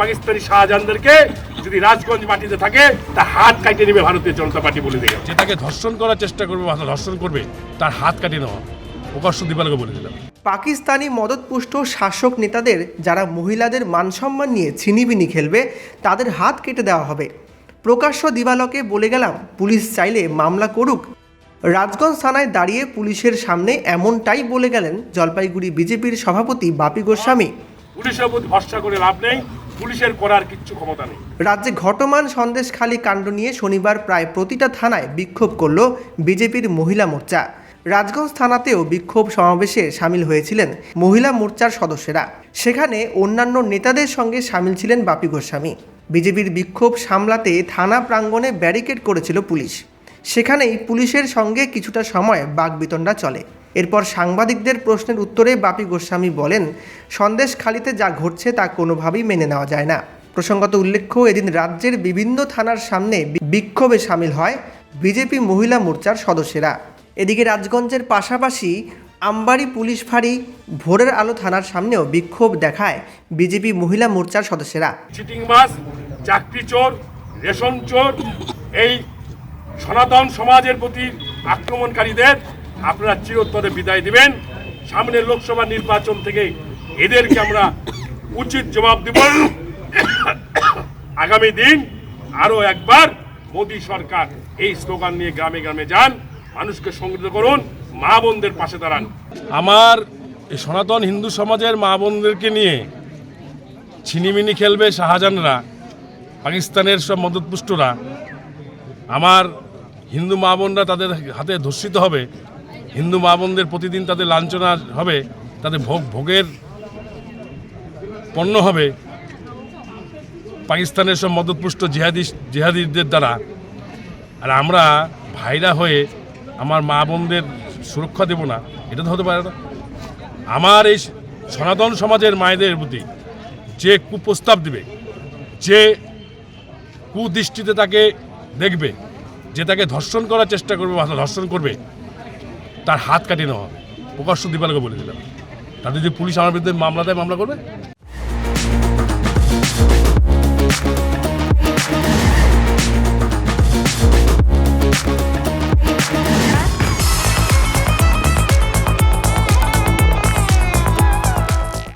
পাকিস্তানি শাহজাহানদেরকে যদি রাজগঞ্জ মাটিতে থাকে তা হাত কাটে নেবে ভারতীয় জনতা পার্টি বলে দিলাম। যেটাকে ধর্ষণ করার চেষ্টা করবে বা ধর্ষণ করবে তার হাত কাটিয়ে নেওয়া। প্রকাশ্য দিবালকে বলে দিলাম। পাকিস্তানি মদতপুষ্ট শাসক নেতাদের যারা মহিলাদের মানসম্মান নিয়ে ছিনিবিনি খেলবে তাদের হাত কেটে দেওয়া হবে। প্রকাশ্য দিবালকে বলে গেলাম পুলিশ চাইলে মামলা করুক। রাজগঞ্জ থানায় দাঁড়িয়ে পুলিশের সামনে এমনটাই বলে গেলেন জলপাইগুড়ি বিজেপির সভাপতি বাপি গোস্বামী। পুলিশের প্রতি ভরসা করে লাভ নেই। পুলিশের করার কিচ্ছু ক্ষমতা নেই। রাজ্যে ঘটমান সন্দেশখালী কাণ্ড নিয়ে শনিবার প্রায় প্রতিটা থানায় বিক্ষোভ করল বিজেপির মহিলা মোর্চা। রাজগঞ্জ থানাতেও বিক্ষোভ সমাবেশে সামিল হয়েছিলেন মহিলা মোর্চার সদস্যরা। সেখানে অন্যান্য নেতাদের সঙ্গে সামিল ছিলেন বাপি গোস্বামী। বিজেপির বিক্ষোভ সামলাতে থানা প্রাঙ্গণে ব্যারিকেড করেছিল পুলিশ। সেখানেই পুলিশের সঙ্গে কিছুটা সময় বাগবিতণ্ডা চলে। এরপর সাংবাদিকদের প্রশ্নের উত্তরে বাপি গোস্বামী বলেন সন্দেশখালিতে যা ঘটছে তা কোনোভাবেই মেনে নেওয়া যায় না। প্রসঙ্গত উল্লেখ্য, এদিন রাজ্যের বিভিন্ন থানার সামনে বিক্ষোভে সামিল হয় বিজেপি মহিলা মোর্চার সদস্যেরা। এদিকে রাজগঞ্জের পাশাপাশি আমবাড়ি পুলিশ ফাঁড়ি ভোরের আলো থানার সামনেও বিক্ষোভ দেখায় বিজেপি মহিলা মোর্চার সদস্যরা। চিটিং চাকরি চোর, রেশন চোর, এই সনাতন সমাজের প্রতি আক্রমণকারীদের আপনারা চিরতরে বিদায় দিবেন। সামনের লোকসভা নির্বাচন থেকে এদেরকে আমরা উচিত জবাব দেব। আগামী দিন আরও একবার মোদী সরকার এই স্লোগান নিয়ে গ্রামে গ্রামে যান। মানুষকে সংগঠিত করুন, মা বোনদের পাশে দাঁড়ান। আমার এই সনাতন হিন্দু সমাজের মা বোনদেরকে নিয়ে ছিনিমিনি খেলবে শাহজাহানরা, পাকিস্তানের সব মদতপুষ্টরা। আমার হিন্দু মা বোনরা তাদের হাতে ধর্ষিত হবে, হিন্দু মা বোনদের প্রতিদিন তাদের লাঞ্ছনা হবে, তাদের ভোগ, ভোগের পণ্য হবে। পাকিস্তানের সব মদতপুষ্ট জিহাদি, জিহাদিদের দ্বারা। আর আমরা ভাইরা হয়ে আমার মা বোনদের সুরক্ষা দেব না, এটা তো হতে পারে না। আমার এই সনাতন সমাজের মায়েদের প্রতি যে কুপ্রস্তাব দিবে, যে কুদৃষ্টিতে তাকে দেখবে যে তাকে ধর্ষণ করার চেষ্টা করবে বা ধর্ষণ করবে, তার হাত কাটিয়ে নেওয়া হবে। প্রকাশ্য দীপালকে বলে দিলাম। তাদের যদি পুলিশ আমার বিরুদ্ধে মামলা দেয়, মামলা করবে?